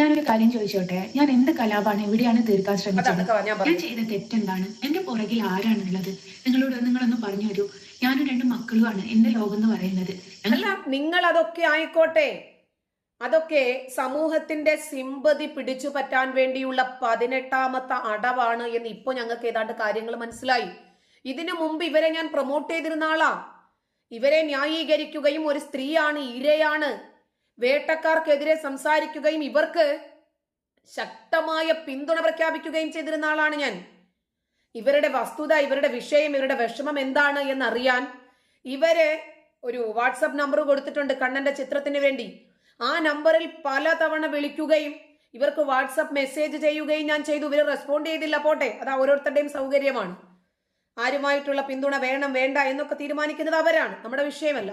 ഞാനൊരു കാര്യം ചോദിച്ചോട്ടെ? ഞാൻ എന്ത് കലാപാണ് എവിടെയാണ് തീർക്കാൻ ശ്രമിച്ചത്? ഞാൻ ചെയ്ത തെറ്റെന്താണ്? എന്റെ പുറകിൽ ആരാണുള്ളത്? നിങ്ങളോട് നിങ്ങളൊന്ന് പറഞ്ഞു തരൂ. ഞാനും രണ്ട് മക്കളുമാണ് എന്റെ ലോകം എന്ന് പറയുന്നത് അല്ല നിങ്ങൾ അതൊക്കെ ആയിക്കോട്ടെ. അതൊക്കെ സമൂഹത്തിന്റെ സിമ്പതി പിടിച്ചു പറ്റാൻ വേണ്ടിയുള്ള പതിനെട്ടാമത്തെ അടവാണ് എന്ന് ഇപ്പൊ ഞങ്ങൾക്ക് ഏതാണ്ട് കാര്യങ്ങൾ മനസ്സിലായി. ഇതിനു മുമ്പ് ഇവരെ ഞാൻ പ്രൊമോട്ട് ചെയ്തിരുന്ന ആളാ. ഇവരെ ന്യായീകരിക്കുകയും ഒരു സ്ത്രീയാണ് ഇരയാണ്. വേട്ടക്കാർക്കെതിരെ സംസാരിക്കുകയും ഇവർക്ക് ശക്തമായ പിന്തുണ പ്രഖ്യാപിക്കുകയും ചെയ്തിരുന്ന ആളാണ് ഞാൻ. ഇവരുടെ വസ്തുത ഇവരുടെ വിഷയം ഇവരുടെ വിഷമം എന്താണ് എന്നറിയാൻ ഇവർ ഒരു വാട്സപ്പ് നമ്പർ കൊടുത്തിട്ടുണ്ട് കണ്ണന്റെ ചിത്രത്തിന് വേണ്ടി. ആ നമ്പറിൽ പല തവണ വിളിക്കുകയും ഇവർക്ക് വാട്സപ്പ് മെസ്സേജ് ചെയ്യുകയും ഞാൻ ചെയ്തു. ഇവർ റെസ്പോണ്ട് ചെയ്തില്ല പോട്ടെ. അത് ഓരോരുത്തരുടെയും സൗകര്യമാണ്. ആരുമായിട്ടുള്ള പിന്തുണ വേണം വേണ്ട എന്നൊക്കെ തീരുമാനിക്കുന്നത് അവരാണ്. നമ്മുടെ വിഷയമല്ല.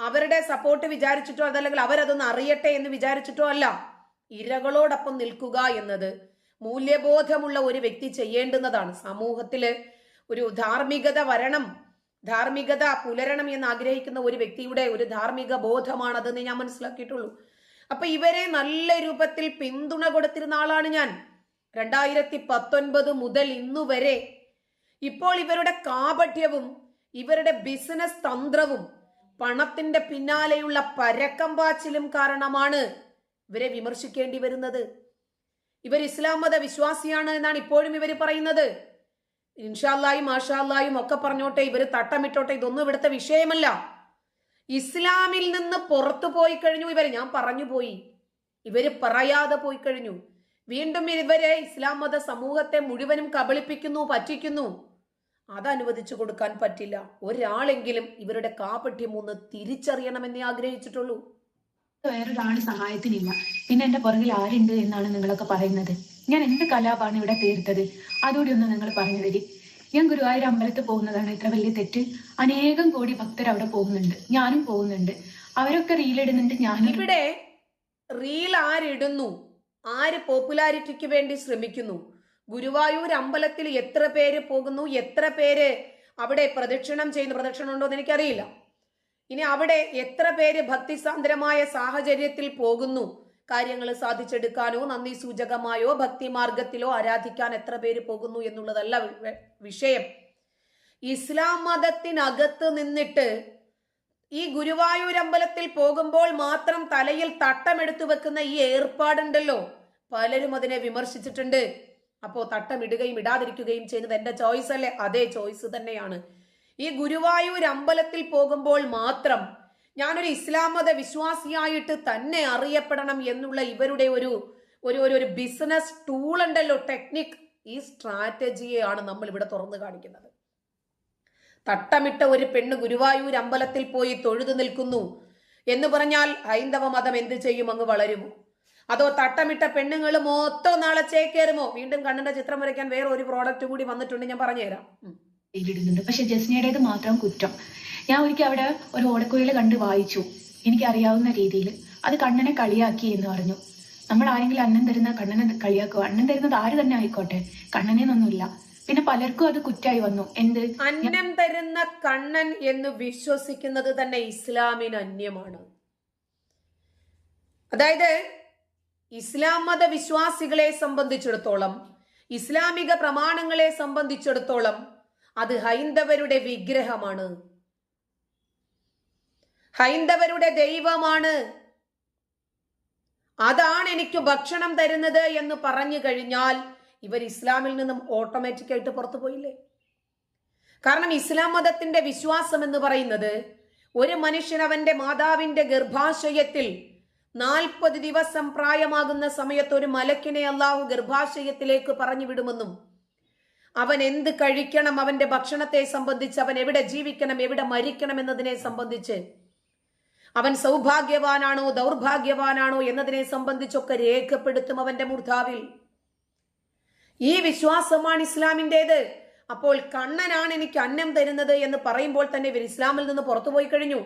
അവരുടെ സപ്പോർട്ട് വിചാരിച്ചിട്ടോ അതല്ലെങ്കിൽ അവരതൊന്ന് അറിയട്ടെ എന്ന് വിചാരിച്ചിട്ടോ അല്ല. ഇരകളോടൊപ്പം നിൽക്കുക എന്നത് മൂല്യബോധമുള്ള ഒരു വ്യക്തി ചെയ്യേണ്ടുന്നതാണ്. സമൂഹത്തിൽ ഒരു ധാർമ്മികത വരണം ധാർമ്മികത പുലരണം എന്ന് ആഗ്രഹിക്കുന്ന ഒരു വ്യക്തിയുടെ ഒരു ധാർമ്മിക ബോധമാണതെന്ന് ഞാൻ മനസ്സിലാക്കിയിട്ടുള്ളൂ. അപ്പൊ ഇവരെ നല്ല രൂപത്തിൽ പിന്തുണ കൊടുത്തിരുന്ന ആളാണ് ഞാൻ. രണ്ടായിരത്തി പത്തൊൻപത് മുതൽ ഇന്നു വരെ ഇപ്പോൾ ഇവരുടെ കാപഠ്യവും ഇവരുടെ ബിസിനസ് തന്ത്രവും പണത്തിന്റെ പിന്നാലെയുള്ള പരക്കം പാച്ചിലും കാരണമാണ് ഇവരെ വിമർശിക്കേണ്ടി വരുന്നത്. ഇവർ ഇസ്ലാം മത വിശ്വാസിയാണ് എന്നാണ് ഇപ്പോഴും ഇവർ പറയുന്നത്. ഇൻഷാല്ലായും മാഷാല്ലായും ഒക്കെ പറഞ്ഞോട്ടെ ഇവർ തട്ടമിട്ടോട്ടെ ഇതൊന്നും ഇവിടുത്തെ വിഷയമല്ല. ഇസ്ലാമിൽ നിന്ന് പുറത്തു പോയി കഴിഞ്ഞു ഇവർ. ഞാൻ പറഞ്ഞു പോയി. ഇവർ പറയാതെ പോയി കഴിഞ്ഞു. വീണ്ടും ഇവരെ ഇസ്ലാം മത സമൂഹത്തെ മുഴുവനും കബളിപ്പിക്കുന്നു പറ്റിക്കുന്നു. അത് അനുവദിച്ചു കൊടുക്കാൻ പറ്റില്ല. ഒരാളെങ്കിലും ഇവരുടെ കാപട്യം ഒന്ന് തിരിച്ചറിയണമെന്നേ ആഗ്രഹിച്ചിട്ടുള്ളൂ. വേറൊരാൾ സഹായത്തിനില്ല. പിന്നെ എന്റെ പുറകിൽ ആരുണ്ട് എന്നാണ് നിങ്ങളൊക്കെ പറയുന്നത്. ഞാൻ എന്ത് കലാപാണ് ഇവിടെ തീർത്തത് അതുകൂടി ഒന്ന് നിങ്ങൾ പറഞ്ഞു തരി. ഞാൻ ഗുരുവായൂർ അമ്പലത്തിൽ പോകുന്നതാണ് ഇത്ര വലിയ തെറ്റ്. അനേകം കോടി ഭക്തർ അവിടെ പോകുന്നുണ്ട്. ഞാനും പോകുന്നുണ്ട്. അവരൊക്കെ റീൽ റീലിടുന്നുണ്ട് ഞാൻ ഇവിടെ റീൽ ആരിടുന്നു? ആര് പോപ്പുലാരിറ്റിക്ക് വേണ്ടി ശ്രമിക്കുന്നു? ഗുരുവായൂർ അമ്പലത്തിൽ എത്ര പേര് പോകുന്നു? എത്ര പേര് അവിടെ പ്രദക്ഷിണം ചെയ്യുന്നു? പ്രദക്ഷിണം ഉണ്ടോ എന്ന് എനിക്കറിയില്ല. ഇനി അവിടെ എത്ര പേര് ഭക്തിസാന്ദ്രമായ സാഹചര്യത്തിൽ പോകുന്നു? കാര്യങ്ങൾ സാധിച്ചെടുക്കാനോ നന്ദി സൂചകമായോ ഭക്തി മാർഗത്തിലോ ആരാധിക്കാൻ എത്ര പേര് പോകുന്നു എന്നുള്ളതല്ല വിഷയം. ഇസ്ലാം മതത്തിനകത്ത് നിന്നിട്ട് ഈ ഗുരുവായൂർ അമ്പലത്തിൽ പോകുമ്പോൾ മാത്രം തലയിൽ തട്ടമെടുത്തു വെക്കുന്ന ഈ ഏർപ്പാടുണ്ടല്ലോ. പലരും അതിനെ വിമർശിച്ചിട്ടുണ്ട്. അപ്പോ തട്ടമിടുകയും ഇടാതിരിക്കുകയും ചെയ്യുന്നത് എന്റെ ചോയ്സ് അല്ലേ? അതേ ചോയ്സ് തന്നെയാണ്. ഈ ഗുരുവായൂർ അമ്പലത്തിൽ പോകുമ്പോൾ മാത്രം ഞാനൊരു ഇസ്ലാം മത വിശ്വാസിയായിട്ട് തന്നെ അറിയപ്പെടണം എന്നുള്ള ഇവരുടെ ഒരു ഒരു ഒരു ഒരു ബിസിനസ് ടൂൾ ഉണ്ടല്ലോ ടെക്നിക് ഈ സ്ട്രാറ്റജിയെയാണ് നമ്മൾ ഇവിടെ തുറന്നു കാണിക്കുന്നത്. തട്ടമിട്ട ഒരു പെണ്ണ് ഗുരുവായൂർ അമ്പലത്തിൽ പോയി തൊഴുതു നിൽക്കുന്നു എന്ന് പറഞ്ഞാൽ ഹൈന്ദവ മതം എന്ത് ചെയ്യും? അങ്ങ് വളരുമോ? അതോ തട്ടമിട്ട പെണ്ണുങ്ങൾ മൊത്തം നാളെ ചേക്കേറുമോ വീണ്ടും കണ്ണിന്റെ ചിത്രം വരയ്ക്കാൻ വേറെ ഒരു പ്രോഡക്റ്റ് കൂടി വന്നിട്ടുണ്ട് ഞാൻ പറഞ്ഞുതരാം ഉം. റീലിടുന്നുണ്ട് പക്ഷെ ജസ്നയുടേത് മാത്രം കുറ്റം. ഞാൻ ഒരിക്കൽ അവിടെ ഒരു ഓടക്കുഴൽ കണ്ട് വായിച്ചു. എനിക്കറിയാവുന്ന രീതിയിൽ. അത് കണ്ണനെ കളിയാക്കി എന്ന് പറഞ്ഞു. നമ്മൾ ആരെങ്കിലും അന്നം തരുന്ന കണ്ണനെ കളിയാക്കുക അന്നം തരുന്നത് ആര് തന്നെ ആയിക്കോട്ടെ? കണ്ണനെന്നൊന്നുമില്ല. പിന്നെ പലർക്കും അത് കുറ്റായി വന്നു. എന്ത്? അന്നം തരുന്ന കണ്ണൻ എന്ന് വിശ്വസിക്കുന്നത് തന്നെ ഇസ്ലാമിന് അന്യമാണ്. അതായത് ഇസ്ലാം മത വിശ്വാസികളെ സംബന്ധിച്ചിടത്തോളം ഇസ്ലാമിക പ്രമാണങ്ങളെ സംബന്ധിച്ചിടത്തോളം അത് ഹൈന്ദവരുടെ വിഗ്രഹമാണ്. ഹൈന്ദവരുടെ ദൈവമാണ്. അതാണ് എനിക്ക് ഭക്ഷണം തരുന്നത് എന്ന് പറഞ്ഞു കഴിഞ്ഞാൽ ഇവർ ഇസ്ലാമിൽ നിന്നും ഓട്ടോമാറ്റിക്കായിട്ട് പുറത്തു പോയില്ലേ? കാരണം ഇസ്ലാം മതത്തിന്റെ വിശ്വാസം എന്ന് പറയുന്നത് ഒരു മനുഷ്യൻ അവന്റെ മാതാവിന്റെ ഗർഭാശയത്തിൽ നാൽപ്പത് ദിവസം പ്രായമാകുന്ന സമയത്ത് ഒരു മലക്കിനെ അള്ളാഹു ഗർഭാശയത്തിലേക്ക് പറഞ്ഞു വിടുമെന്നും അവൻ എന്ത് കഴിക്കണം അവന്റെ ഭക്ഷണത്തെ സംബന്ധിച്ച് അവൻ എവിടെ ജീവിക്കണം എവിടെ മരിക്കണം എന്നതിനെ സംബന്ധിച്ച് അവൻ സൗഭാഗ്യവാനാണോ ദൗർഭാഗ്യവാനാണോ എന്നതിനെ സംബന്ധിച്ചൊക്കെ രേഖപ്പെടുത്തും അവന്റെ മൂർധാവിൽ. ഈ വിശ്വാസമാണ് ഇസ്ലാമിന്റെത് അപ്പോൾ കണ്ണനാണ് എനിക്ക് അന്നം തരുന്നത് എന്ന് പറയുമ്പോൾ തന്നെ ഇവർ ഇസ്ലാമിൽ നിന്ന് പുറത്തുപോയി കഴിഞ്ഞു.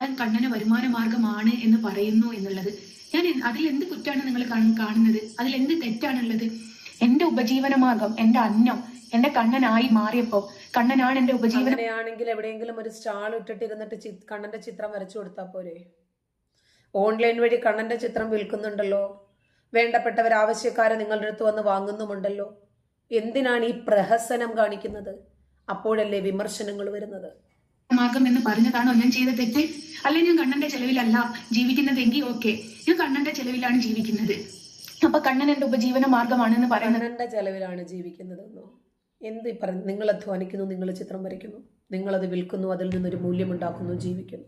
ഞാൻ കണ്ണന് വരുമാന മാർഗമാണ് എന്ന് പറയുന്നു എന്നുള്ളത്. ഞാൻ അതിൽ എന്ത് കുറ്റാണ് നിങ്ങൾ കാണുന്നത്? അതിൽ എന്ത് തെറ്റാണുള്ളത്? എന്റെ ഉപജീവന മാർഗം എന്റെ അന്നം എന്റെ കണ്ണനായി മാറിയപ്പോ കണ്ണനാണ് എന്റെ ഉപജീവനം എവിടെയെങ്കിലും ഒരു സ്റ്റാൾ ഇട്ടിട്ടിരുന്നിട്ട് കണ്ണന്റെ ചിത്രം വരച്ചു കൊടുത്താൽ പോരെ? ഓൺലൈൻ വഴി കണ്ണന്റെ ചിത്രം വിൽക്കുന്നുണ്ടല്ലോ. വേണ്ടപ്പെട്ടവർ ആവശ്യക്കാരെ നിങ്ങളുടെ അടുത്ത് വന്ന് വാങ്ങുന്നുമുണ്ടല്ലോ. എന്തിനാണ് ഈ പ്രഹസനം കാണിക്കുന്നത്? അപ്പോഴല്ലേ വിമർശനങ്ങൾ വരുന്നത്? മാർഗം എന്ന് പറഞ്ഞതാണോ ഞാൻ ചെയ്ത തെറ്റ്? അല്ലെ ഞാൻ കണ്ണന്റെ ചെലവിലല്ല ജീവിക്കുന്നതെങ്കിൽ ഓക്കെ. ഞാൻ കണ്ണന്റെ ചെലവിലാണ് ജീവിക്കുന്നത്. അപ്പൊ കണ്ണൻ എന്റെ ഉപജീവന മാർഗമാണെന്ന് പറയുന്നത്? കണ്ണന്റെ ചെലവിലാണ് ജീവിക്കുന്നതെന്നോ? എന്ത് പറഞ്ഞു നിങ്ങൾ അധ്വാനിക്കുന്നു നിങ്ങൾ ചിത്രം വരയ്ക്കുന്നു നിങ്ങൾ അത് വിൽക്കുന്നു അതിൽ നിന്നൊരു മൂല്യമുണ്ടാക്കുന്നു ജീവിക്കുന്നു.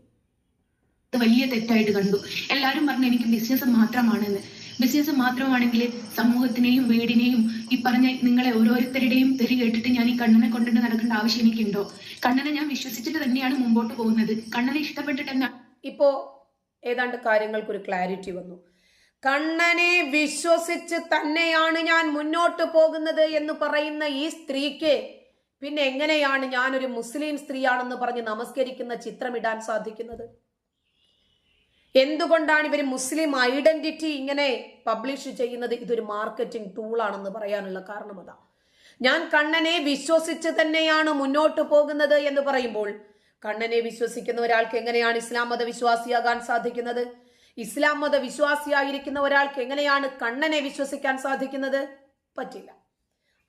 വലിയ തെറ്റായിട്ട് കണ്ടു. എല്ലാരും പറഞ്ഞു എനിക്ക് ബിസിനസ് മാത്രമാണെന്ന്. ബിസിനസ് മാത്രമാണെങ്കിൽ സമൂഹത്തിനെയും വീടിനെയും ഈ പറഞ്ഞ നിങ്ങളെ ഓരോരുത്തരുടെയും തെറി കേട്ടിട്ട് ഞാൻ ഈ കണ്ണനെ കൊണ്ടുകൊണ്ട് നടക്കേണ്ട ആവശ്യം എനിക്കുണ്ടോ? കണ്ണനെ ഞാൻ വിശ്വസിച്ചിട്ട് തന്നെയാണ് മുമ്പോട്ട് പോകുന്നത്. കണ്ണനെ ഇഷ്ടപ്പെട്ടിട്ട് ഇപ്പോ ഏതാണ്ട് കാര്യങ്ങൾക്കൊരു ക്ലാരിറ്റി വന്നു. കണ്ണനെ വിശ്വസിച്ച് തന്നെയാണ് ഞാൻ മുന്നോട്ട് പോകുന്നത് എന്ന് പറയുന്ന ഈ സ്ത്രീക്ക് പിന്നെ എങ്ങനെയാണ് ഞാനൊരു മുസ്ലിം സ്ത്രീയാണെന്ന് പറഞ്ഞ് നമസ്കരിക്കുന്ന ചിത്രമിടാൻ സാധിക്കുന്നത്? എന്തുകൊണ്ടാണ് ഇവർ മുസ്ലിം ഐഡന്റിറ്റി ഇങ്ങനെ പബ്ലിഷ് ചെയ്യുന്നത്? ഇതൊരു മാർക്കറ്റിംഗ് ടൂൾ ആണെന്ന് പറയാനുള്ള കാരണം അതാ. ഞാൻ കണ്ണനെ വിശ്വസിച്ച് തന്നെയാണ് മുന്നോട്ട് പോകുന്നത് എന്ന് പറയുമ്പോൾ കണ്ണനെ വിശ്വസിക്കുന്ന ഒരാൾക്ക് എങ്ങനെയാണ് ഇസ്ലാം മത വിശ്വാസിയാകാൻ സാധിക്കുന്നത്? ഇസ്ലാം മത വിശ്വാസിയായിരിക്കുന്ന ഒരാൾക്ക് എങ്ങനെയാണ് കണ്ണനെ വിശ്വസിക്കാൻ സാധിക്കുന്നത്? പറ്റില്ല.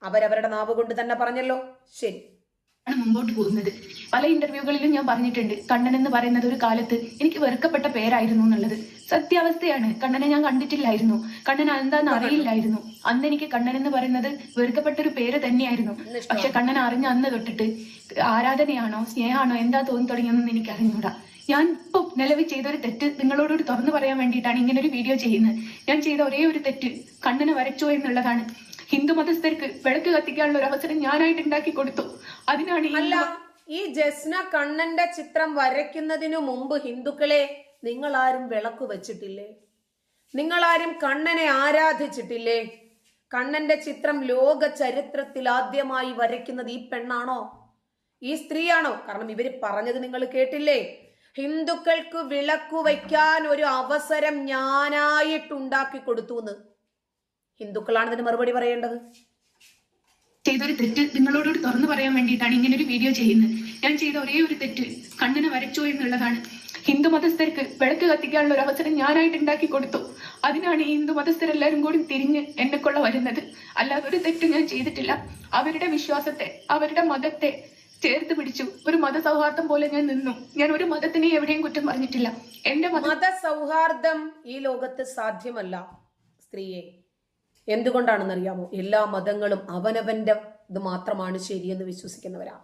അവരവരുടെ നാവ് കൊണ്ട് തന്നെ പറഞ്ഞല്ലോ. ശരി. മുമ്പോട്ട് പോകുന്നത്. പല ഇന്റർവ്യൂകളിലും ഞാൻ പറഞ്ഞിട്ടുണ്ട് കണ്ണൻ എന്ന് പറയുന്നത് ഒരു കാലത്ത് എനിക്ക് വെറുക്കപ്പെട്ട പേരായിരുന്നു എന്നുള്ളത്. സത്യാവസ്ഥയാണ്. കണ്ണനെ ഞാൻ കണ്ടിട്ടില്ലായിരുന്നു. കണ്ണൻ എന്താന്ന് അറിയില്ലായിരുന്നു. അന്ന് എനിക്ക് കണ്ണൻ എന്ന് പറയുന്നത് വെറുക്കപ്പെട്ട ഒരു പേര് തന്നെയായിരുന്നു. പക്ഷെ കണ്ണൻ അറിഞ്ഞ അന്ന് തൊട്ടിട്ട് ആരാധനയാണോ സ്നേഹമാണോ എന്താ തോന്നി തുടങ്ങിയെന്ന് എനിക്ക് അറിഞ്ഞൂടാ ഞാൻ ഇപ്പോൾ നിലവിൽ ചെയ്ത ഒരു തെറ്റ് നിങ്ങളോടൊരു തുറന്നു പറയാൻ വേണ്ടിയിട്ടാണ് ഇങ്ങനൊരു വീഡിയോ ചെയ്യുന്നത്. ഞാൻ ചെയ്ത ഒരേ ഒരു തെറ്റ് കണ്ണനെ വരച്ചോ എന്നുള്ളതാണ്. ഹിന്ദു മതസ്ഥർക്ക് വിളക്ക് കത്തിക്കാനുള്ള ഒരു അവസരം ഞാനായിട്ട് ഉണ്ടാക്കി കൊടുത്തു. അതിനാണ് ഈ ജസ്ന കണ്ണന്റെ ചിത്രം വരയ്ക്കുന്നതിനു മുമ്പ് ഹിന്ദുക്കളെ നിങ്ങൾ ആരും വിളക്ക് വെച്ചിട്ടില്ലേ? നിങ്ങൾ ആരും കണ്ണനെ ആരാധിച്ചിട്ടില്ലേ? കണ്ണന്റെ ചിത്രം ലോക ചരിത്രത്തിൽ ആദ്യമായി വരയ്ക്കുന്നത് ഈ പെണ്ണാണോ? ഈ സ്ത്രീയാണോ? കാരണം ഇവർ പറഞ്ഞത് നിങ്ങൾ കേട്ടില്ലേ? ഹിന്ദുക്കൾക്ക് വിളക്കു വയ്ക്കാൻ ഒരു അവസരം ഞാനായിട്ടുണ്ടാക്കി കൊടുത്തു എന്ന് ഹിന്ദുക്കളാണ് ഇതിന് മറുപടി പറയേണ്ടത്. ചെയ്തൊരു തെറ്റ് നിങ്ങളോട് തുറന്നു പറയാൻ വേണ്ടിയിട്ടാണ് ഇങ്ങനെ ഒരു വീഡിയോ ചെയ്യുന്നത്. ഞാൻ ചെയ്ത ഒരേ ഒരു തെറ്റ് കണ്ണനെ വരച്ചു എന്നുള്ളതാണ്. ഹിന്ദു മതസ്ഥർക്ക് വിളക്ക് കത്തിക്കാനുള്ള ഒരു അവസരം ഞാനായിട്ട് ഉണ്ടാക്കി കൊടുത്തു. അതിനാണ് ഈ ഹിന്ദു മതസ്ഥരെല്ലാരും കൂടി തിരിഞ്ഞ് എന്നെ കൊള്ള വരുന്നത്. അല്ലാതെ ഒരു തെറ്റ് ഞാൻ ചെയ്തിട്ടില്ല. അവരുടെ വിശ്വാസത്തെ അവരുടെ മതത്തെ ചേർത്ത് പിടിച്ചു. ഒരു മതസൗഹാർദ്ദം പോലെ ഞാൻ നിന്നു. ഞാൻ ഒരു മതത്തിനെ എവിടെയും കുറ്റം പറഞ്ഞിട്ടില്ല. എന്റെ മത മതസൗഹാർദ്ദം ഈ ലോകത്ത് സാധ്യമല്ല സ്ത്രീയെ. എന്തുകൊണ്ടാണെന്നറിയാമോ? എല്ലാ മതങ്ങളും അവനവന്റെ ഇത് മാത്രമാണ് ശരിയെന്ന് വിശ്വസിക്കുന്നവരാ.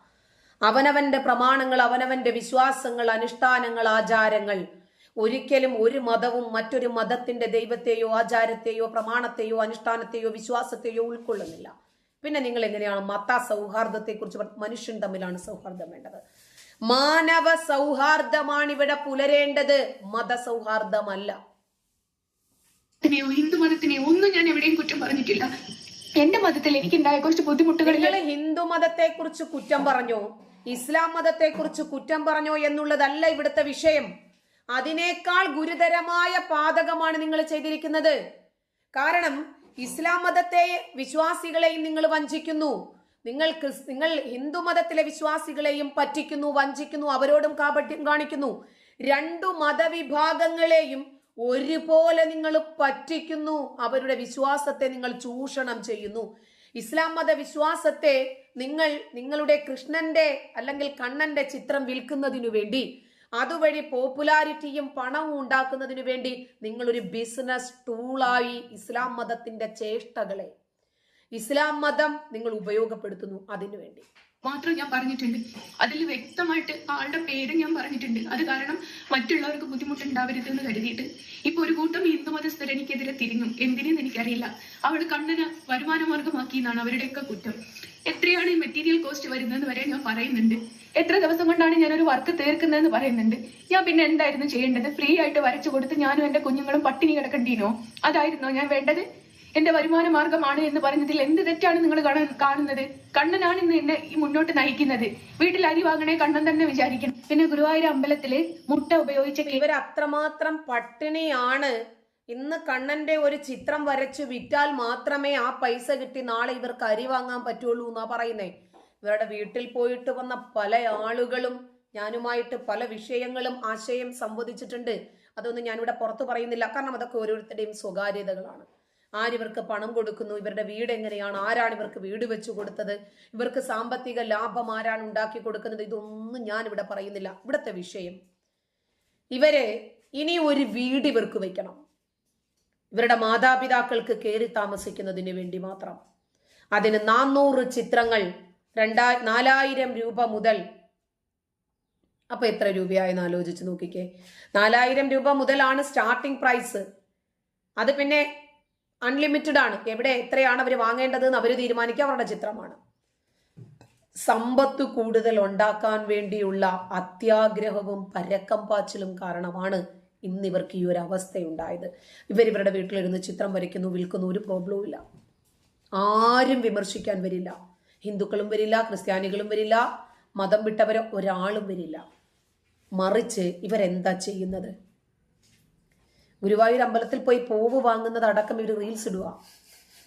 അവനവന്റെ പ്രമാണങ്ങൾ അവനവന്റെ വിശ്വാസങ്ങൾ അനുഷ്ഠാനങ്ങൾ ആചാരങ്ങൾ. ഒരിക്കലും ഒരു മതവും മറ്റൊരു മതത്തിന്റെ ദൈവത്തെയോ ആചാരത്തെയോ പ്രമാണത്തെയോ അനുഷ്ഠാനത്തെയോ വിശ്വാസത്തെയോ ഉൾക്കൊള്ളുന്നില്ല. പിന്നെ നിങ്ങൾ എങ്ങനെയാണ് മത സൗഹാർദ്ദത്തെ കുറിച്ച് മനുഷ്യൻ തമ്മിലാണ് സൗഹാർദ്ദം വേണ്ടത്. മാനവ സൗഹാർദ്ദമാണ് ഇവിടെ പുലരേണ്ടത്. മത സൗഹാർദ്ദമല്ല ഹിന്ദു മതത്തിനെയോ ഒന്നും ഞാൻ എവിടെയും കുറ്റം പറഞ്ഞിട്ടില്ല. എന്റെ മതത്തിൽ എനിക്കുണ്ടായ കുറച്ച് ബുദ്ധിമുട്ടുകൾ ഹിന്ദു മതത്തെ കുറിച്ച് കുറ്റം പറഞ്ഞോ? ഇസ്ലാം മതത്തെ കുറിച്ച് കുറ്റം പറഞ്ഞോ എന്നുള്ളതല്ല ഇവിടുത്തെ വിഷയം. അതിനേക്കാൾ ഗുരുതരമായ പാതകമാണ് നിങ്ങൾ ചെയ്തിരിക്കുന്നത്. കാരണം ഇസ്ലാം മതത്തെ വിശ്വാസികളെയും നിങ്ങൾ വഞ്ചിക്കുന്നു. നിങ്ങൾ നിങ്ങൾ ഹിന്ദു മതത്തിലെ വിശ്വാസികളെയും പറ്റിക്കുന്നു വഞ്ചിക്കുന്നു അവരോടും കാപട്യം കാണിക്കുന്നു. രണ്ടു മതവിഭാഗങ്ങളെയും ഒരുപോലെ നിങ്ങൾ പറ്റിക്കുന്നു. അവരുടെ വിശ്വാസത്തെ നിങ്ങൾ ചൂഷണം ചെയ്യുന്നു. ഇസ്ലാം മത വിശ്വാസത്തെ നിങ്ങൾ നിങ്ങളുടെ കൃഷ്ണന്റെ അല്ലെങ്കിൽ കണ്ണന്റെ ചിത്രം വിൽക്കുന്നതിനു വേണ്ടി അതുവഴി പോപ്പുലാരിറ്റിയും പണവും ഉണ്ടാക്കുന്നതിനു വേണ്ടി നിങ്ങളൊരു ബിസിനസ് ടൂളായി ഇസ്ലാം മതത്തിന്റെ ചേഷ്ടകളെ. ഇസ്ലാം മതം നിങ്ങൾ ഉപയോഗപ്പെടുത്തുന്നു അതിനു വേണ്ടി. മാത്രം ഞാൻ പറഞ്ഞിട്ടുണ്ട്. അതിൽ വ്യക്തമായിട്ട് ആളുടെ പേര് ഞാൻ പറഞ്ഞിട്ടുണ്ട്. അത് കാരണം മറ്റുള്ളവർക്ക് ബുദ്ധിമുട്ടുണ്ടാവരുത് എന്ന് കരുതിയിട്ട് ഇപ്പൊ ഒരു കൂട്ടം ഹിന്ദു മതസ്ഥർ എനിക്കെതിരെ തിരിഞ്ഞു. എന്തിനെന്ന് എനിക്കറിയില്ല. അവൾ കണ്ണന് വരുമാന മാർഗമാക്കി എന്നാണ് അവരുടെയൊക്കെ കുറ്റം. എത്രയാണ് മെറ്റീരിയൽ കോസ്റ്റ് വരുന്നതെന്ന് വരെ ഞാൻ പറയുന്നുണ്ട്. എത്ര ദിവസം കൊണ്ടാണ് ഞാൻ ഒരു വർക്ക് തീർക്കുന്നതെന്ന് പറയുന്നുണ്ട്. ഞാൻ പിന്നെ എന്തായിരുന്നു ചെയ്യേണ്ടത്? ഫ്രീ ആയിട്ട് വരച്ചു കൊടുത്ത് ഞാനും എന്റെ കുഞ്ഞുങ്ങളും പട്ടിണി കിടക്കണ്ടീനോ അതായിരുന്നോ ഞാൻ വേണ്ടത്? എന്റെ വരുമാന മാർഗമാണ് എന്ന് പറഞ്ഞതിൽ എന്ത് തെറ്റാണ് നിങ്ങൾ കാണുന്നത്? കണ്ണനാണ് ഇന്ന് എന്നെ മുന്നോട്ട് നയിക്കുന്നത്. വീട്ടിൽ അരി വാങ്ങണേ കണ്ണൻ തന്നെ വിചാരിക്കണം പിന്നെ ഗുരുവായൂർ അമ്പലത്തിൽ മുട്ട ഉപയോഗിച്ച ഇവർ അത്രമാത്രം പട്ടിണിയാണ്. ഇന്ന് കണ്ണന്റെ ഒരു ചിത്രം വരച്ചു വിറ്റാൽ മാത്രമേ ആ പൈസ കിട്ടി. നാളെ ഇവർക്ക് അരി വാങ്ങാൻ പറ്റുള്ളൂ എന്നാ പറയുന്നേ. ഇവരുടെ വീട്ടിൽ പോയിട്ട് വന്ന പല ആളുകളും ഞാനുമായിട്ട് പല വിഷയങ്ങളും ആശയം സംവദിച്ചിട്ടുണ്ട്. അതൊന്നും ഞാനിവിടെ പുറത്തു പറയുന്നില്ല. കാരണം അതൊക്കെ ഓരോരുത്തരുടെയും സ്വകാര്യതകളാണ്. ആരിവർക്ക് പണം കൊടുക്കുന്നു? ഇവരുടെ വീട് എങ്ങനെയാണ്? ആരാണ് ഇവർക്ക് വീട് വെച്ചു കൊടുത്തത്? ഇവർക്ക് സാമ്പത്തിക ലാഭം ആരാണ് ഉണ്ടാക്കി കൊടുക്കുന്നത്? ഇതൊന്നും ഞാൻ ഇവിടെ പറയുന്നില്ല. ഇവിടുത്തെ വിഷയം. ഇവരെ ഇനി ഒരു വീട് ഇവർക്ക് വെക്കണം. ഇവരുടെ മാതാപിതാക്കൾക്ക് കയറി താമസിക്കുന്നതിന് വേണ്ടി മാത്രം. അതിന് നാന്നൂറ് ചിത്രങ്ങൾ രണ്ടാ നാലായിരം രൂപ മുതൽ അപ്പൊ എത്ര രൂപയായെന്ന് ആലോചിച്ച് നോക്കിക്കേ. നാലായിരം രൂപ മുതലാണ് സ്റ്റാർട്ടിംഗ് പ്രൈസ് അത് പിന്നെ അൺലിമിറ്റഡ് ആണ്. എവിടെ എത്രയാണ് അവർ വാങ്ങേണ്ടത് എന്ന് അവർ തീരുമാനിക്കുക അവരുടെ ചിത്രമാണ്. സമ്പത്ത് കൂടുതൽ ഉണ്ടാക്കാൻ വേണ്ടിയുള്ള അത്യാഗ്രഹവും പരക്കം പാച്ചിലും കാരണമാണ് ഇന്ന് ഇവർക്ക് ഈ ഒരു അവസ്ഥയുണ്ടായത്. ഇവർ ഇവരുടെ വീട്ടിലിരുന്ന് ചിത്രം വരയ്ക്കുന്നു വിൽക്കുന്നു ഒരു പ്രോബ്ലവും ഇല്ല. ആരും വിമർശിക്കാൻ വരില്ല. ഹിന്ദുക്കളും വരില്ല ക്രിസ്ത്യാനികളും വരില്ല മതം വിട്ടവരോ ഒരാളും വരില്ല. മറിച്ച് ഇവരെന്താ ചെയ്യുന്നത്? ഗുരുവായൂർ അമ്പലത്തിൽ പോയി പൂവ് വാങ്ങുന്നത് അടക്കം ഇവർ റീൽസ് ഇടുക.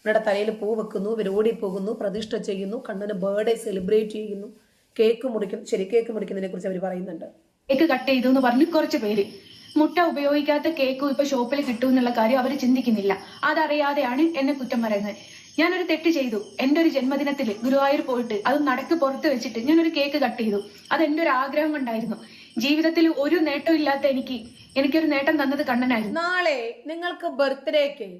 ഇവരുടെ തലയിൽ പൂ വെക്കുന്നു ഇവർ ഓടിപ്പോകുന്നു പ്രതിഷ്ഠ ചെയ്യുന്നു കണ്ണന് ബർത്ത്ഡേ സെലിബ്രേറ്റ് ചെയ്യുന്നു കേക്ക് മുറിക്കും ശരി കേക്ക് മുറിക്കുന്നതിനെ കുറിച്ച് അവർ പറയുന്നുണ്ട്. കേക്ക് കട്ട് ചെയ്തു എന്ന് പറഞ്ഞ് കുറച്ച് പേര്. മുട്ട ഉപയോഗിക്കാത്ത കേക്കും ഇപ്പൊ ഷോപ്പിൽ കിട്ടും എന്നുള്ള കാര്യം അവർ ചിന്തിക്കുന്നില്ല. അതറിയാതെയാണ് എന്നെ കുറ്റം പറയുന്നത്. ഞാനൊരു തെറ്റ് ചെയ്തു. എന്റെ ഒരു ജന്മദിനത്തിൽ ഗുരുവായൂർ പോയിട്ട് അത് നടക്ക് പുറത്ത് വെച്ചിട്ട് ഞാനൊരു കേക്ക് കട്ട് ചെയ്തു. അത് എന്റെ ഒരു ആഗ്രഹം കൊണ്ടായിരുന്നു. ജീവിതത്തിൽ ഒരു നേട്ടം ഇല്ലാത്ത എനിക്ക് എനിക്കൊരു നേട്ടം തന്നത് കണ്ണനായിരുന്നു. നാളെ നിങ്ങൾക്ക് ബർത്ത്ഡേക്ക്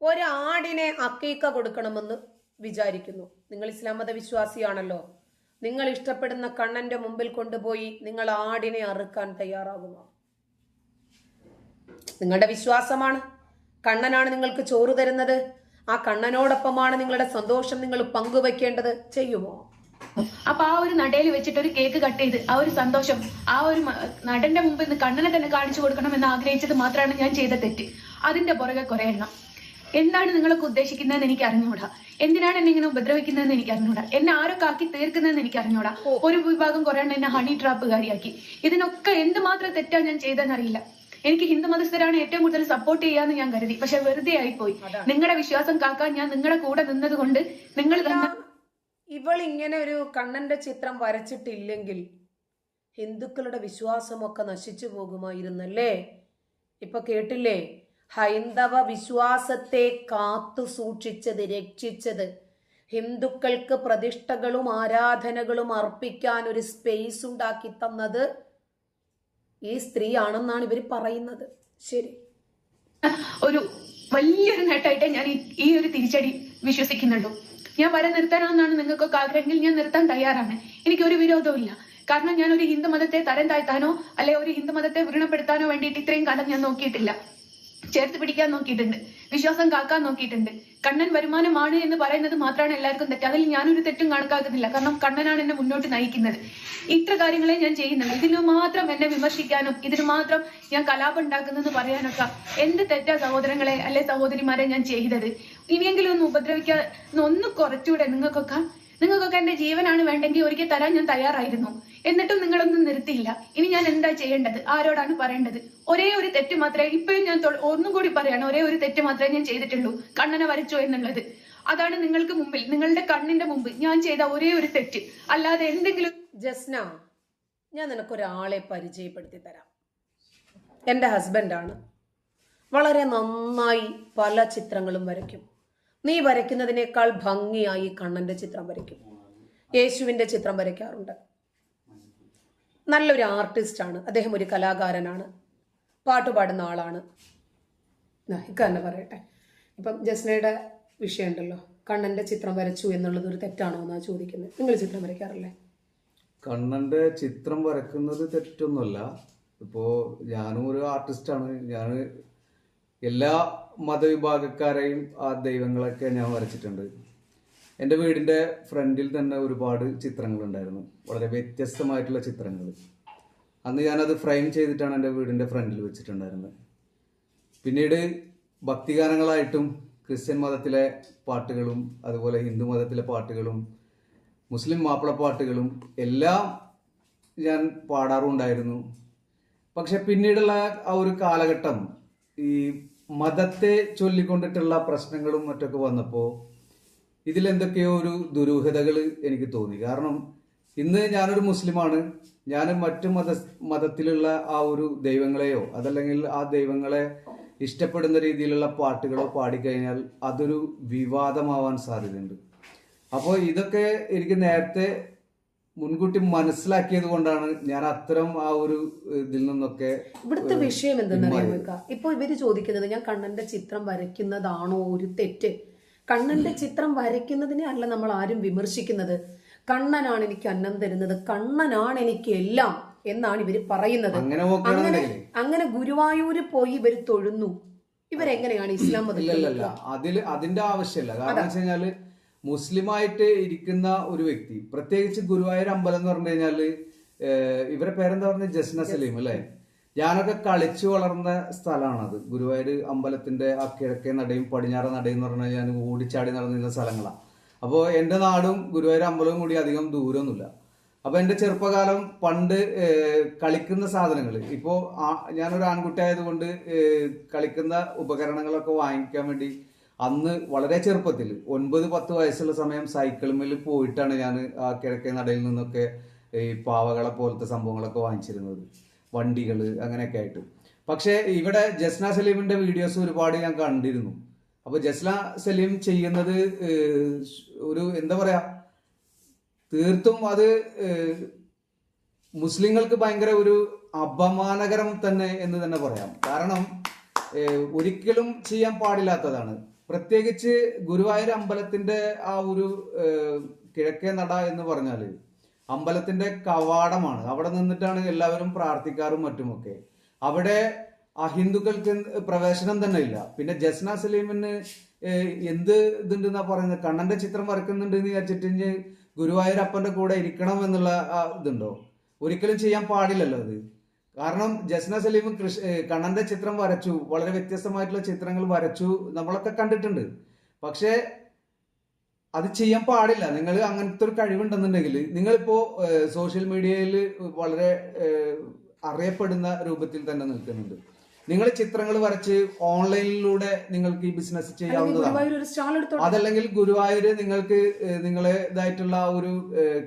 ഒരു ആടിനെ അക്കീക്ക കൊടുക്കണമെന്ന് വിചാരിക്കുന്നു. നിങ്ങൾ ഇസ്ലാം മത വിശ്വാസിയാണല്ലോ നിങ്ങൾ ഇഷ്ടപ്പെടുന്ന കണ്ണന്റെ മുമ്പിൽ കൊണ്ടുപോയി നിങ്ങൾ ആടിനെ അറുക്കാൻ തയ്യാറാകുമോ നിങ്ങളുടെ വിശ്വാസമാണ്. കണ്ണനാണ് നിങ്ങൾക്ക് ചോറ് തരുന്നത്. ആ കണ്ണനോടൊപ്പമാണ് നിങ്ങളുടെ സന്തോഷം നിങ്ങൾ പങ്കുവെക്കേണ്ടത് ചെയ്യുമോ? അപ്പൊ ആ ഒരു നടയിൽ വെച്ചിട്ട് ഒരു കേക്ക് കട്ട് ചെയ്ത് ആ ഒരു സന്തോഷം ആ ഒരു നടന്റെ മുമ്പിൽ നിന്ന് കണ്ണനെ തന്നെ കാണിച്ചു കൊടുക്കണം എന്ന് ആഗ്രഹിച്ചത് മാത്രമാണ് ഞാൻ ചെയ്ത തെറ്റ്. അതിന്റെ പുറകെ കുറെ എണ്ണം. എന്താണ് നിങ്ങളൊക്കെ ഉദ്ദേശിക്കുന്നതെന്ന് എനിക്ക് അറിഞ്ഞൂടാ എന്തിനാണ് എന്നെ ഇങ്ങനെ ഉപദ്രവിക്കുന്നതെന്ന് എനിക്ക് അറിഞ്ഞൂടാ എന്നെ ആരൊക്കെ ആക്കി തീർക്കുന്നതെന്ന് എനിക്ക് അറിഞ്ഞൂടാ ഒരു വിഭാഗം കുറെ എണ്ണം എന്നെ ഹണി ട്രാപ്പുകാരിയാക്കി ഇതിനൊക്കെ എന്ത് മാത്രം തെറ്റാ ഞാൻ ചെയ്തെന്നറിയില്ല എനിക്ക് ഹിന്ദു മതസ്ഥരാണ് ഏറ്റവും കൂടുതൽ സപ്പോർട്ട് ചെയ്യാന്ന് ഞാൻ കരുതി. പക്ഷെ വെറുതെ ആയിപ്പോയി. നിങ്ങളുടെ വിശ്വാസം കാക്കാൻ ഞാൻ നിങ്ങളുടെ കൂടെ നിന്നത് കൊണ്ട് നിങ്ങൾ ഇവൾ ഇങ്ങനെ ഒരു കണ്ണന്റെ ചിത്രം വരച്ചിട്ടില്ലെങ്കിൽ ഹിന്ദുക്കളുടെ വിശ്വാസമൊക്കെ നശിച്ചു പോകുമായിരുന്നല്ലേ? ഇപ്പൊ കേട്ടില്ലേ? ഹൈന്ദവ വിശ്വാസത്തെ കാത്തു സൂക്ഷിച്ചത് രക്ഷിച്ചത്. ഹിന്ദുക്കൾക്ക് പ്രതിഷ്ഠകളും ആരാധനകളും അർപ്പിക്കാൻ ഒരു സ്പേസ് ഉണ്ടാക്കി തന്നത് ഈ സ്ത്രീ ആണെന്നാണ് ഇവർ പറയുന്നത്. ശരി. ഒരു വലിയൊരു നേട്ടമായിട്ടേ ഞാൻ ഈ- ഒരു തിരിച്ചടി വിശ്വസിക്കുന്നുണ്ടോ. ഞാൻ വരെ നിർത്തണമെന്നാണ് നിങ്ങൾക്കൊക്കെ ആഗ്രഹമെങ്കിൽ ഞാൻ നിർത്താൻ തയ്യാറാണ്. എനിക്ക് ഒരു വിരോധവും കാരണം ഞാൻ ഒരു ഹിന്ദു മതത്തെ തരം താഴ്ത്താനോ അല്ലെ ഒരു ഹിന്ദു മതത്തെ വ്രണപ്പെടുത്താനോ വേണ്ടിയിട്ട് ഇത്രയും കാലം ഞാൻ നോക്കിയിട്ടില്ല. ചേർത്ത് പിടിക്കാൻ നോക്കിയിട്ടുണ്ട്. വിശ്വാസം കാക്കാൻ നോക്കിയിട്ടുണ്ട്. കണ്ണൻ വരുമാനമാണ് എന്ന് പറയുന്നത് മാത്രമാണ് എല്ലാവർക്കും തെറ്റ്. അതിൽ ഞാനൊരു തെറ്റും കണക്കാക്കുന്നില്ല. കാരണം കണ്ണനാണ് എന്നെ മുന്നോട്ട് നയിക്കുന്നത്. ഇത്ര കാര്യങ്ങളെ ഞാൻ ചെയ്യുന്നുള്ളൂ ഇതിന് മാത്രം എന്നെ വിമർശിക്കാനും ഇതിന് മാത്രം ഞാൻ കലാപം ഉണ്ടാക്കുന്നെന്ന് പറയാനൊക്കെ എന്ത് തെറ്റാ സഹോദരങ്ങളെ അല്ലെ സഹോദരിമാരെ ഞാൻ ചെയ്തത്? ഇനിയെങ്കിലും ഒന്ന് ഉപദ്രവിക്കാൻ ഒന്ന് കുറച്ചുകൂടെ നിങ്ങൾക്കൊക്കെ നിങ്ങൾക്കൊക്കെ എന്റെ ജീവനാണ് വേണ്ടെങ്കിൽ ഒരിക്കൽ തരാൻ ഞാൻ തയ്യാറായിരുന്നു. എന്നിട്ടും നിങ്ങളൊന്നും നിർത്തിയില്ല. ഇനി ഞാൻ എന്താ ചെയ്യേണ്ടത്? ആരോടാണ് പറയേണ്ടത്? ഒരേ ഒരു തെറ്റ് മാത്രമേ ഇപ്പോഴും ഞാൻ ഒന്നും കൂടി പറയാണ് ഒരേ ഒരു തെറ്റ് മാത്രമേ ഞാൻ ചെയ്തിട്ടുള്ളൂ. കണ്ണനെ വരച്ചു എന്നുള്ളത്. അതാണ് നിങ്ങൾക്ക് മുമ്പിൽ നിങ്ങളുടെ കണ്ണിന്റെ മുമ്പിൽ ഞാൻ ചെയ്ത ഒരേ ഒരു തെറ്റ്. അല്ലാതെ എന്തെങ്കിലും ജസ്ന ഞാൻ നിനക്കൊരാളെ പരിചയപ്പെടുത്തി തരാം. എന്റെ ഹസ്ബൻഡാണ്. വളരെ നന്നായി പല ചിത്രങ്ങളും വരയ്ക്കും. നീ വരയ്ക്കുന്നതിനേക്കാൾ ഭംഗിയായി കണ്ണന്റെ ചിത്രം വരയ്ക്കും. യേശുവിന്റെ ചിത്രം വരയ്ക്കാറുണ്ട്. നല്ലൊരു ആർട്ടിസ്റ്റാണ്. അദ്ദേഹം ഒരു കലാകാരനാണ്. പാട്ട് പാടുന്ന ആളാണ്. ഇക്ക തന്നെ പറയട്ടെ. ഇപ്പം ജസ്നയുടെ വിഷയമുണ്ടല്ലോ. കണ്ണന്റെ ചിത്രം വരച്ചു എന്നുള്ളത് ഒരു തെറ്റാണോ എന്നാണ് ചോദിക്കുന്നത് നിങ്ങൾ ചിത്രം വരയ്ക്കാറില്ലേ? കണ്ണന്റെ ചിത്രം വരക്കുന്നത് തെറ്റൊന്നുമല്ല. ഇപ്പോ ഞാനും ഒരു ആർട്ടിസ്റ്റാണ്. ഞാൻ എല്ലാ മതവിഭാഗക്കാരെയും ആ ദൈവങ്ങളൊക്കെ ഞാൻ വരച്ചിട്ടുണ്ട്. എന്റെ വീടിന്റെ ഫ്രണ്ടിൽ തന്നെ ഒരുപാട് ചിത്രങ്ങളുണ്ടായിരുന്നു. വളരെ വ്യത്യസ്തമായിട്ടുള്ള ചിത്രങ്ങൾ. അന്ന് ഞാനത് ഫ്രെയിം ചെയ്തിട്ടാണ് എന്റെ വീടിന്റെ ഫ്രണ്ടിൽ വെച്ചിട്ടുണ്ടായിരുന്നത്. പിന്നീട് ഭക്തിഗാനങ്ങളായിട്ടും ക്രിസ്ത്യൻ മതത്തിലെ പാട്ടുകളും അതുപോലെ ഹിന്ദു മതത്തിലെ പാട്ടുകളും മുസ്ലിം മാപ്പിളപ്പാട്ടുകളും എല്ലാം ഞാൻ പാടാറുണ്ടായിരുന്നു. പക്ഷെ പിന്നീടുള്ള ആ ഒരു കാലഘട്ടം ഈ മതത്തെ ചൊല്ലിക്കൊണ്ടിട്ടുള്ള പ്രശ്നങ്ങളും മറ്റൊക്കെ വന്നപ്പോൾ ഇതിലെന്തൊക്കെയോ ഒരു ദുരൂഹതകൾ എനിക്ക് തോന്നി. കാരണം ഇന്ന് ഞാനൊരു മുസ്ലിമാണ്. ഞാൻ മറ്റു മത മതത്തിലുള്ള ആ ഒരു ദൈവങ്ങളെയോ അതല്ലെങ്കിൽ ആ ദൈവങ്ങളെ ഇഷ്ടപ്പെടുന്ന രീതിയിലുള്ള പാട്ടുകളോ പാടിക്കഴിഞ്ഞാൽ അതൊരു വിവാദമാവാൻ സാധ്യതയുണ്ട്. അപ്പോൾ ഇതൊക്കെ എനിക്ക് നേരത്തെ മുൻകൂട്ടി മനസ്സിലാക്കിയത് കൊണ്ടാണ് ഞാൻ അത്തരം ആ ഒരു ഇതിൽ നിന്നൊക്കെ ഇവിടുത്തെ വിഷയം എന്തെന്നറിയാം ഇപ്പൊ ഇവർ ചോദിക്കുന്നത് ഞാൻ കണ്ണന്റെ ചിത്രം വരയ്ക്കുന്നതാണോ ഒരു തെറ്റ്? കണ്ണന്റെ ചിത്രം വരയ്ക്കുന്നതിനെ അല്ല നമ്മൾ ആരും വിമർശിക്കുന്നത്. കണ്ണനാണ് എനിക്ക് അന്നം തരുന്നത്. കണ്ണനാണ് എനിക്ക് എല്ലാം എന്നാണ് ഇവർ പറയുന്നത്. അങ്ങനെ അങ്ങനെ ഗുരുവായൂര് പോയി ഇവർ തൊഴുന്നു. ഇവരെങ്ങനെയാണ് ഇസ്ലാം മതത്തിൽ അതിൽ അതിന്റെ ആവശ്യമില്ല. കാരണം വെച്ച് കഴിഞ്ഞാൽ മുസ്ലിമായിട്ട് ഇരിക്കുന്ന ഒരു വ്യക്തി പ്രത്യേകിച്ച് ഗുരുവായൂർ അമ്പലം എന്ന് പറഞ്ഞു കഴിഞ്ഞാൽ ഇവരെ പേരെന്താ പറഞ്ഞ? ജസ്ന സലീം അല്ലെ? ഞാനൊക്കെ കളിച്ചു വളർന്ന സ്ഥലമാണത്. ഗുരുവായൂർ അമ്പലത്തിന്റെ ആ കിഴക്കേ നടയും പടിഞ്ഞാറ് നടയും എന്ന് പറഞ്ഞാൽ ഞാൻ ഓടിച്ചാടി നടന്നിരുന്ന സ്ഥലങ്ങളാണ് അപ്പോൾ എന്റെ നാടും ഗുരുവായൂർ അമ്പലവും കൂടി അധികം ദൂരമൊന്നുമില്ല. അപ്പോൾ എന്റെ ചെറുപ്പകാലം പണ്ട് കളിക്കുന്ന സാധനങ്ങൾ ഇപ്പോൾ ഞാനൊരു ആൺകുട്ടി ആയതുകൊണ്ട് കളിക്കുന്ന ഉപകരണങ്ങളൊക്കെ വാങ്ങിക്കാൻ വേണ്ടി അന്ന് വളരെ ചെറുപ്പത്തിൽ ഒൻപത് പത്ത് വയസ്സുള്ള സമയം സൈക്കിളിന്മേൽ പോയിട്ടാണ് ഞാൻ ആ കിഴക്കേ നടയിൽ നിന്നൊക്കെ ഈ പാവകളെ പോലത്തെ സംഭവങ്ങളൊക്കെ വാങ്ങിച്ചിരുന്നത്. വണ്ടികൾ അങ്ങനെയൊക്കെ ആയിട്ട്. പക്ഷേ ഇവിടെ ജസ്ന സലീമിന്റെ വീഡിയോസ് ഒരുപാട് ഞാൻ കണ്ടിരുന്നു. അപ്പൊ ജസ്ന സലീം ചെയ്യുന്നത് ഒരു എന്താ പറയാ തീർത്തും അത് മുസ്ലിങ്ങൾക്ക് ഭയങ്കര ഒരു അപമാനകരം തന്നെ എന്ന് തന്നെ പറയാം. കാരണം ഒരിക്കലും ചെയ്യാൻ പാടില്ലാത്തതാണ്. പ്രത്യേകിച്ച് ഗുരുവായൂർ അമ്പലത്തിന്റെ ആ ഒരു കിഴക്കേ നട എന്ന് പറഞ്ഞാൽ അമ്പലത്തിന്റെ കവാടമാണ്. അവിടെ നിന്നിട്ടാണ് എല്ലാവരും പ്രാർത്ഥിക്കാറും മറ്റുമൊക്കെ. അവിടെ അഹിന്ദുക്കൾക്ക് പ്രവേശനം തന്നെ ഇല്ല. പിന്നെ ജസ്ന സലീമിന് എന്ത് ഇതുണ്ടെന്നാ പറയുന്നത്? കണ്ണന്റെ ചിത്രം വരക്കുന്നുണ്ട് എന്ന് വിചാരിച്ചിട്ട് ഇനി ഗുരുവായൂരപ്പന്റെ കൂടെ ഇരിക്കണം എന്നുള്ള ഇതുണ്ടോ? ഒരിക്കലും ചെയ്യാൻ പാടില്ലല്ലോ അത്. കാരണം ജസ്ന സലീം കണ്ണന്റെ ചിത്രം വരച്ചു. വളരെ വ്യത്യസ്തമായിട്ടുള്ള ചിത്രങ്ങൾ വരച്ചു. നമ്മളൊക്കെ കണ്ടിട്ടുണ്ട്. പക്ഷേ അത് ചെയ്യാൻ പാടില്ല. നിങ്ങൾ അങ്ങനത്തെ ഒരു കഴിവുണ്ടെന്നുണ്ടെങ്കിൽ നിങ്ങളിപ്പോ സോഷ്യൽ മീഡിയയിൽ വളരെ അറിയപ്പെടുന്ന രൂപത്തിൽ തന്നെ നിൽക്കുന്നുണ്ട്. നിങ്ങൾ ചിത്രങ്ങൾ വരച്ച് ഓൺലൈനിലൂടെ നിങ്ങൾക്ക് ഈ ബിസിനസ് ചെയ്യാവുന്നതാണ്. ഗുരുവായൂർ അതല്ലെങ്കിൽ ഗുരുവായൂര് നിങ്ങൾക്ക് നിങ്ങളേതായിട്ടുള്ള ആ ഒരു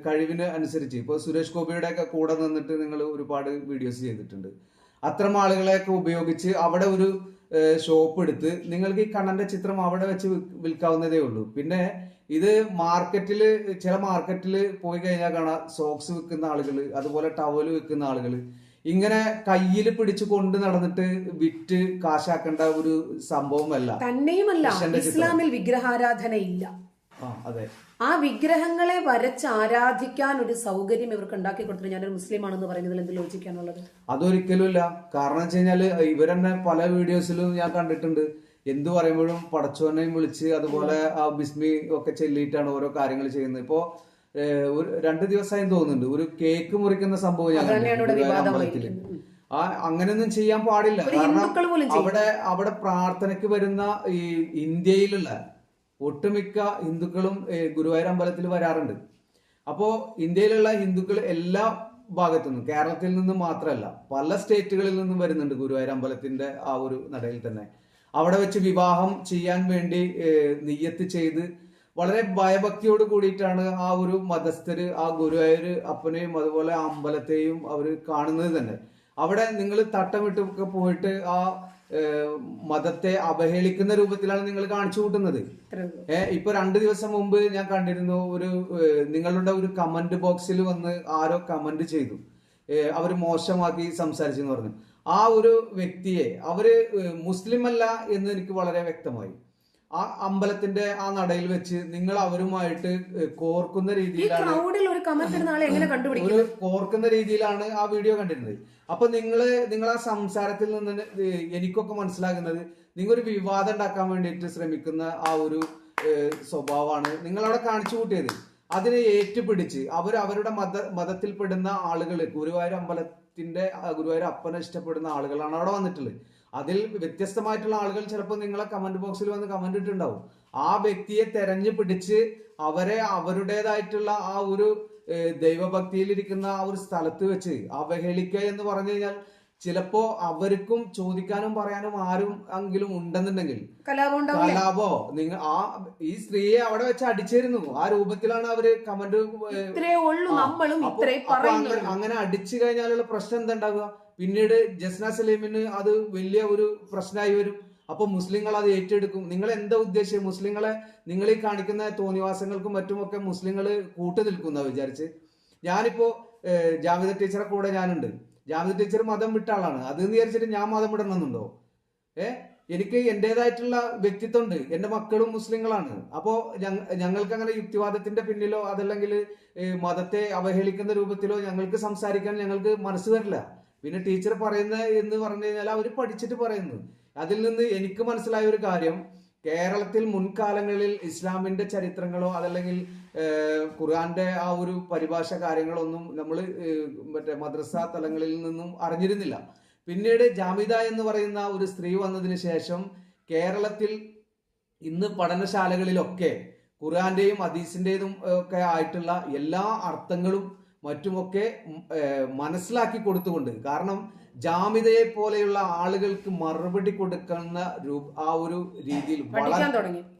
കഴിവിന് അനുസരിച്ച് ഇപ്പൊ സുരേഷ് ഗോപിയുടെ ഒക്കെ കൂടെ നിന്നിട്ട് നിങ്ങൾ ഒരുപാട് വീഡിയോസ് ചെയ്തിട്ടുണ്ട്. അത്തരം ആളുകളെയൊക്കെ ഉപയോഗിച്ച് അവിടെ ഒരു ഷോപ്പ് എടുത്ത് നിങ്ങൾക്ക് ഈ കണ്ണന്റെ ചിത്രം അവിടെ വെച്ച് വിൽക്കാവുന്നതേ ഉള്ളൂ. പിന്നെ ഇത് മാർക്കറ്റിൽ ചില മാർക്കറ്റിൽ പോയി കഴിഞ്ഞാൽ കാണാം സോക്സ് വിൽക്കുന്ന ആളുകൾ അതുപോലെ ടവൽ വിൽക്കുന്ന ആളുകൾ ഇങ്ങനെ കയ്യിൽ പിടിച്ച് കൊണ്ട് നടന്നിട്ട് വിറ്റ് കാശാക്കേണ്ട ഒരു സംഭവമല്ല. തന്നെയുമല്ല ഇസ്ലാമിൽ വിഗ്രഹാരാധന ഇല്ല ആ അതെ. ആ വിഗ്രഹങ്ങളെ വരച്ച് ആരാധിക്കാൻ ഒരു സൗകര്യം ഇവർക്ക് ഉണ്ടാക്കി കൊടുത്തിട്ട് ഞാനൊരു മുസ്ലിം ആണെന്ന് പറയുന്നതിൽ എന്ത് ലോചിക്കാനുള്ളത് അതൊരിക്കലും ഇല്ല കാരണം വെച്ച് കഴിഞ്ഞാൽ ഇവരെന്നെ പല വീഡിയോസിലും ഞാൻ കണ്ടിട്ടുണ്ട്. എന്തു പറയുമ്പോഴും പടച്ചോനെയും വിളിച്ച് അതുപോലെ ആ ബിസ്മി ഒക്കെ ചെല്ലിയിട്ടാണ് ഓരോ കാര്യങ്ങൾ ചെയ്യുന്നത്. ഇപ്പോ ഒരു രണ്ട് ദിവസമായി തോന്നുന്നുണ്ട്. ഒരു കേക്ക് മുറിക്കുന്ന സംഭവം ഞാൻ അമ്പലത്തിൽ. ആ അങ്ങനെയൊന്നും ചെയ്യാൻ പാടില്ല. കാരണം അവിടെ അവിടെ പ്രാർത്ഥനയ്ക്ക് വരുന്ന ഈ ഇന്ത്യയിലുള്ള ഒട്ടുമിക്ക ഹിന്ദുക്കളും ഗുരുവായൂർ അമ്പലത്തിൽ വരാറുണ്ട്. അപ്പോ ഇന്ത്യയിലുള്ള ഹിന്ദുക്കൾ എല്ലാ ഭാഗത്തു നിന്നും കേരളത്തിൽ നിന്നും മാത്രമല്ല പല സ്റ്റേറ്റുകളിൽ നിന്നും വരുന്നുണ്ട് ഗുരുവായൂർ അമ്പലത്തിന്റെ ആ ഒരു നടയിൽ തന്നെ. അവിടെ വെച്ച് വിവാഹം ചെയ്യാൻ വേണ്ടി നെയ്യത്ത് ചെയ്ത് വളരെ ഭയഭക്തിയോട് കൂടിയിട്ടാണ് ആ ഒരു മതസ്ഥര് ആ ഗുരുവായൂർ അപ്പനെയും അതുപോലെ അമ്പലത്തെയും അവർ കാണുന്നത് തന്നെ. അവിടെ നിങ്ങൾ തട്ടമിട്ടൊക്കെ പോയിട്ട് ആ മതത്തെ അവഹേളിക്കുന്ന രൂപത്തിലാണ് നിങ്ങൾ കാണിച്ചു കൂട്ടുന്നത്. ഏഹ് ഇപ്പൊ രണ്ടു ദിവസം മുമ്പ് ഞാൻ കണ്ടിരുന്നു ഒരു നിങ്ങളുടെ ഒരു കമന്റ് ബോക്സിൽ വന്ന് ആരോ കമന്റ് ചെയ്തു. അവർ മോശമാക്കി സംസാരിച്ചെന്ന് പറഞ്ഞു. ആ ഒരു വ്യക്തിയെ അവർ മുസ്ലിം അല്ല എന്ന് എനിക്ക് വളരെ വ്യക്തമായി. ആ അമ്പലത്തിന്റെ ആ നടയിൽ വെച്ച് നിങ്ങൾ അവരുമായിട്ട് കോർക്കുന്ന രീതിയിലാണ് ഒരു കോർക്കുന്ന രീതിയിലാണ് ആ വീഡിയോ കണ്ടിരുന്നത്. അപ്പൊ നിങ്ങൾ നിങ്ങൾ ആ സംസാരത്തിൽ നിന്ന് എനിക്കൊക്കെ മനസ്സിലാകുന്നത് നിങ്ങൾ ഒരു വിവാദം ഉണ്ടാക്കാൻ വേണ്ടിയിട്ട് ശ്രമിക്കുന്ന ആ ഒരു സ്വഭാവമാണ് നിങ്ങൾ അവിടെ കാണിച്ചു കൂട്ടിയത്. അതിനെ ഏറ്റുപിടിച്ച് അവർ അവരുടെ മത മതത്തിൽപ്പെടുന്ന ആളുകൾ ഗുരുവായൂർ അമ്പലത്തിന്റെ ആ ഗുരുവായൂർ അപ്പനെ ഇഷ്ടപ്പെടുന്ന ആളുകളാണ് അവിടെ വന്നിട്ടുള്ളത്. അതിൽ വ്യത്യസ്തമായിട്ടുള്ള ആളുകൾ ചിലപ്പോൾ നിങ്ങളെ കമന്റ് ബോക്സിൽ വന്ന് കമന്റ് ഇട്ടുണ്ടാവും ആ വ്യക്തിയെ തെരഞ്ഞു പിടിച്ച് അവരെ അവരുടേതായിട്ടുള്ള ആ ഒരു ദൈവഭക്തിയിലിരിക്കുന്ന ആ ഒരു സ്ഥലത്ത് വെച്ച് അവഹേളിക്കുക എന്ന് പറഞ്ഞു കഴിഞ്ഞാൽ ചിലപ്പോ അവർക്കും ചോദിക്കാനും പറയാനും ആരും എങ്കിലും ഉണ്ടെന്നുണ്ടെങ്കിൽ കലാപം? നിങ്ങൾ ആ ഈ സ്ത്രീയെ അവിടെ വെച്ച് അടിച്ചിരുന്നു. ആ രൂപത്തിലാണ് അവർ കമന്റ് അങ്ങനെ- അടിച്ചു കഴിഞ്ഞാലുള്ള പ്രശ്നം എന്താ ഉണ്ടാവുക പിന്നീട് ജസ്ന സലീമിന് അത് വലിയ ഒരു പ്രശ്നമായി വരും. അപ്പൊ മുസ്ലിങ്ങൾ അത് ഏറ്റെടുക്കും. നിങ്ങൾ എന്താ ഉദ്ദേശിച്ചത്? മുസ്ലിങ്ങളെ നിങ്ങൾ ഈ കാണിക്കുന്ന തോന്നിവാസങ്ങൾക്കും മറ്റുമൊക്കെ മുസ്ലിങ്ങൾ കൂട്ടു നിൽക്കുന്ന വിചാരിച്ച്. ഞാനിപ്പോ ജാവിദ ടീച്ചറെ കൂടെ ഞാനുണ്ട്. ജാമിദ ടീച്ചർ മതം വിട്ട ആളാണ്. അത് വിചാരിച്ചിട്ട് ഞാൻ മതം വിടണമെന്നുണ്ടോ? ഏ? എനിക്ക് എന്റേതായിട്ടുള്ള വ്യക്തിത്വമുണ്ട്. എന്റെ മക്കളും മുസ്ലിങ്ങളാണ്. അപ്പോൾ ഞങ്ങൾക്ക് അങ്ങനെ യുക്തിവാദത്തിന്റെ പിന്നിലോ അതല്ലെങ്കിൽ മതത്തെ അവഹേളിക്കുന്ന രൂപത്തിലോ ഞങ്ങൾക്ക് സംസാരിക്കാൻ ഞങ്ങൾക്ക് മനസ്സ് വരില്ല. പിന്നെ ടീച്ചർ പറയുന്നത് എന്ന് പറഞ്ഞു കഴിഞ്ഞാൽ അവർ പഠിച്ചിട്ട് പറയുന്നു. അതിൽ നിന്ന് എനിക്ക് മനസ്സിലായ ഒരു കാര്യം കേരളത്തിൽ മുൻകാലങ്ങളിൽ ഇസ്ലാമിന്റെ ചരിത്രങ്ങളോ അതല്ലെങ്കിൽ ഖുർആന്റെ ആ ഒരു പരിഭാഷ കാര്യങ്ങളൊന്നും നമ്മൾ മറ്റേ മദ്രസ തലങ്ങളിൽ നിന്നും അറിഞ്ഞിരുന്നില്ല. പിന്നീട് ജാമിദ എന്ന് പറയുന്ന ഒരു സ്ത്രീ വന്നതിന് ശേഷം കേരളത്തിൽ ഇന്ന് പഠനശാലകളിലൊക്കെ ഖുർആന്റെയും ഹദീസിന്റേതും ഒക്കെ ആയിട്ടുള്ള എല്ലാ അർത്ഥങ്ങളും മറ്റുമൊക്കെ മനസ്സിലാക്കി കൊടുത്തുകൊണ്ട് കാരണം ജാമിതയെ പോലെയുള്ള ആളുകൾക്ക് മറുപടി കൊടുക്കുന്ന രൂപ ആ ഒരു രീതിയിൽ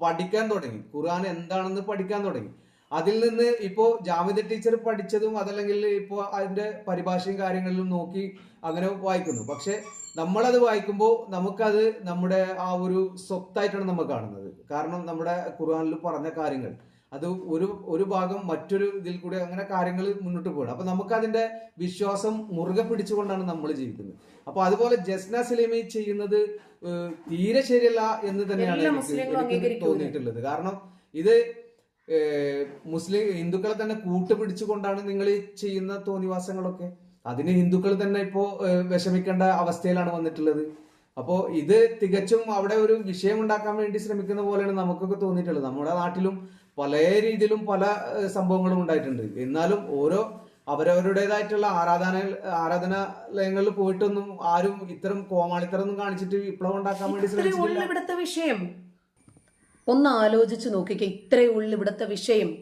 പഠിക്കാൻ തുടങ്ങി. ഖുർആൻ എന്താണെന്ന് പഠിക്കാൻ തുടങ്ങി. അതിൽ നിന്ന് ഇപ്പോ ജാമിത ടീച്ചർ പഠിച്ചതും അതല്ലെങ്കിൽ ഇപ്പോ അതിന്റെ പരിഭാഷയും കാര്യങ്ങളിലും നോക്കി അങ്ങനെ വായിക്കുന്നു. പക്ഷെ നമ്മളത് വായിക്കുമ്പോൾ നമുക്കത് നമ്മുടെ ആ ഒരു സ്വത്തായിട്ടാണ് നമ്മൾ കാണുന്നത്. കാരണം നമ്മുടെ ഖുർആാനിൽ പറഞ്ഞ കാര്യങ്ങൾ അത് ഒരു ഒരു ഭാഗം മറ്റൊരു ഇതിൽ കൂടി അങ്ങനെ കാര്യങ്ങൾ മുന്നോട്ട് പോകണം അപ്പൊ നമുക്ക് അതിന്റെ വിശ്വാസം മുറുകെ പിടിച്ചുകൊണ്ടാണ് നമ്മൾ ജീവിക്കുന്നത്. അപ്പൊ അതുപോലെ ജസ്ന സലീമി ചെയ്യുന്നത് തീരെ ശരിയല്ല എന്ന് തന്നെയാണ് എനിക്ക് തോന്നിയിട്ടുള്ളത്. കാരണം ഇത് മുസ്ലിം ഹിന്ദുക്കളെ തന്നെ കൂട്ടുപിടിച്ചുകൊണ്ടാണ് നിങ്ങൾ ചെയ്യുന്ന തോന്നിവാസങ്ങളൊക്കെ. അതിന് ഹിന്ദുക്കൾ തന്നെ ഇപ്പോ വിഷമിക്കേണ്ട അവസ്ഥയിലാണ് വന്നിട്ടുള്ളത്. അപ്പോ ഇത് തികച്ചും അവിടെ ഒരു വിഷയം ഉണ്ടാക്കാൻ വേണ്ടി ശ്രമിക്കുന്ന പോലെയാണ് നമുക്കൊക്കെ തോന്നിയിട്ടുള്ളത്. നമ്മുടെ നാട്ടിലും പല രീതിയിലും പല സംഭവങ്ങളും ഉണ്ടായിട്ടുണ്ട്. എന്നാലും ഓരോ അവരവരുടേതായിട്ടുള്ള ആരാധന ആരാധനാലയങ്ങളിൽ പോയിട്ടൊന്നും ആരും ഇത്തരം കോമാളിത്തരം ഒന്നും കാണിച്ചിട്ട് വിപ്ലവം ഉണ്ടാക്കാൻ വേണ്ടി ശ്രമിച്ചിട്ടില്ല. വിഷയം. ഒന്ന് ആലോചിച്ച് നോക്കിക്കേ ഇത്രയേ ഉള്ളൂ ഇവിടുത്തെ വിഷയം.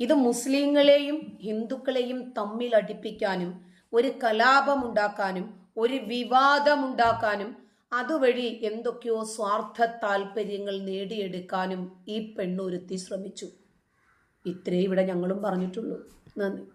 ഇത് മുസ്ലിങ്ങളെയും ഹിന്ദുക്കളെയും തമ്മിൽ അടിപ്പിക്കാനും ഒരു കലാപമുണ്ടാക്കാനും ഒരു വിവാദമുണ്ടാക്കാനും അതുവഴി എന്തൊക്കെയോ സ്വാർത്ഥ താല്പര്യങ്ങൾ നേടിയെടുക്കാനും ഈ പെണ്ണൊരുത്തി ശ്രമിച്ചു. ഇത്രേ ഇവിടെ ഞങ്ങളും പറഞ്ഞിട്ടുള്ളൂ. നന്ദി.